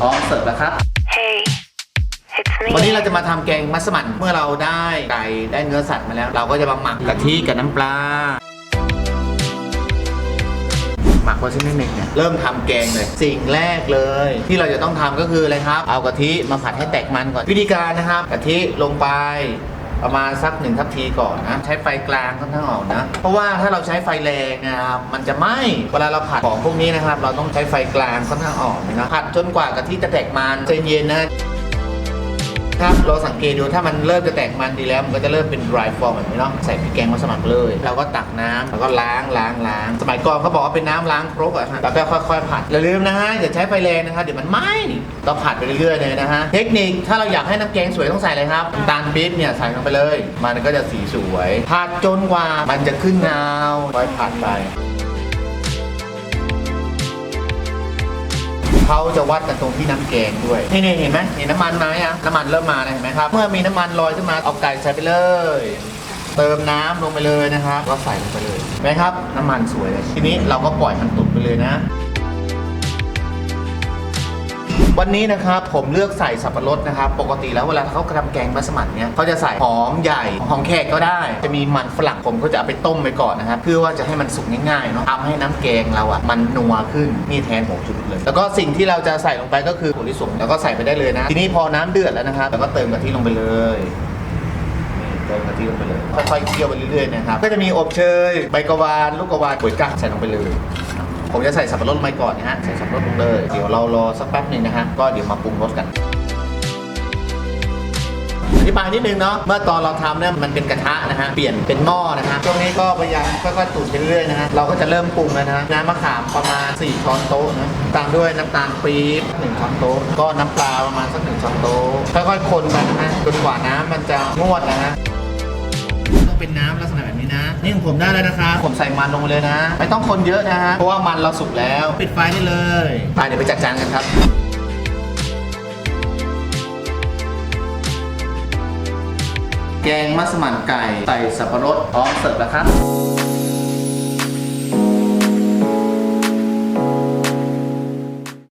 พร้อมเสิร์ฟแล้วครับ Hey, it's me. วันนี้เราจะมาทำแกงมัสมั่นเมื่อเราได้ไก่ได้เนื้อสัตว์มาแล้ว เราก็จะมาหมักกะทิกับน้ำปลา หมักไว้สักนิดหนึ่งเนี่ยเริ่มทำแกงเลย สิ่งแรกเลย ที่เราจะต้องทำก็คืออะไรครับ เอากะทิมาผัดให้แตกมันก่อนวิธีการนะครับกะทิลงไป ประมาณสักหนึ่งทัพทีก่อนนะ ใช้ไฟกลางค่อนข้างอ่อนนะ เพราะว่าถ้าเราใช้ไฟแรงนะครับมันจะไหม้เวลาเราผัดของพวกนี้นะครับ เราต้องใช้ไฟกลางค่อนข้างอ่อนนะครับผัดจนกว่ากะทิจะแตกมันใจเย็นนะ ครับเราสังเกตดูถ้ามันเริ่มจะแตกมันดีแล้ว มันก็จะเริ่มเป็น dry form แบบนี้เนาะใส่พริกแกงมาสมัครเลยเราก็ตักน้ำแล้วก็ล้างล้างล้างสมัยก่อนเขาบอกว่าเป็นน้ำล้างครกอะฮะแล้วก็ค่อยๆผัดอย่าลืมนะฮะอย่าใช้ไฟแรงนะคะเดี๋ยวมันไหม้ต้องผัดไปเรื่อยๆเลยนะฮะเทคนิคถ้าเราอยากให้น้ำแกงสวยต้องใส่เลยครับตาลปี๊บเนี่ยใส่ลงไปเลย มันก็จะสีสวยผัดจนกว่ามันจะขึ้นเงาค่อยผัดไป เขาจะวัดกันตรงที่น้ำแกงด้วย นี่นี่เห็นไหมเห็นน้ำมันไหมอะน้ำมันเริ่มมาแล้วเห็นไหมครับ เมื่อมีน้ำมันลอยขึ้นมาเอาไก่ใส่ไปเลย เติมน้ำลงไปเลยนะครับก็ใส่ลงไปเลยเห็นไหมครับ น้ำมันสวยเลย ทีนี้เราก็ปล่อยมันตุดไปเลยนะ วันนี้นะครับผมเลือกใส่สับปะรดนะครับ ปกติแล้วเวลาเขาทำแกงมัสมั่นเนี่ยเขาจะใส่หอมใหญ่หอมแขกก็ได้ จะมีมันฝรั่งผมก็จะเอาไปต้มไปก่อนนะครับเพื่อว่าจะให้มันสุกง่ายๆเนาะทำให้น้ำแกงเราอะมันนัวขึ้นนี่แทนผงชูรสเลย แล้วก็สิ่งที่เราจะใส่ลงไปก็คือถั่วลิสงแล้วก็ใส่ไปได้เลยนะ ทีนี้พอน้ำเดือดแล้วนะครับแล้วก็เติมกะทิลงไปเลยเติมกะทิลงไปเลยค่อยๆเคี่ยวไปเรื่อยๆนะครับก็จะมีอบเชยใบกะวานลูกกะวานก๋วยกั๊กใส่ลงไปเลย ผมจะใส่สับปะรดลงไปก่อนนะฮะใส่สับปะรดลงเลยเดี๋ยวเรารอสักแป๊บหนึ่งนะฮะก็เดี๋ยวมาปรุงรสกันอธิบายนิดนึงเนาะ เมื่อตอนเราทำเนี่ยมันเป็นกระทะนะฮะ เปลี่ยนเป็นหม้อนะฮะช่วงนี้ก็พยายามค่อยๆตุ๋นไปเรื่อยๆนะฮะ เราก็จะเริ่มปรุงแล้วนะน้ำมะขามประมาณ 4 ช้อนโต๊ะนะ ตามด้วยน้ำตาลปี๊บ1ช้อนโต๊ะ ก็น้ำปลาประมาณสัก1ช้อนโต๊ะ ค่อยๆคนไปนะฮะจนกว่าน้ำมันจะงวดนะฮะ เป็นน้ำลักษณะแบบนี้นะ นี่ของผมได้แล้วนะคะผมใส่มันลงไปเลยนะ ไม่ต้องคนเยอะนะฮะเพราะว่ามันเราสุกแล้วปิดไฟได้เลยไปเดี๋ยวไปจัดจานกันครับแกงมัสมั่นไก่ใส่สับปะรดพร้อมเสิร์ฟแล้วครับ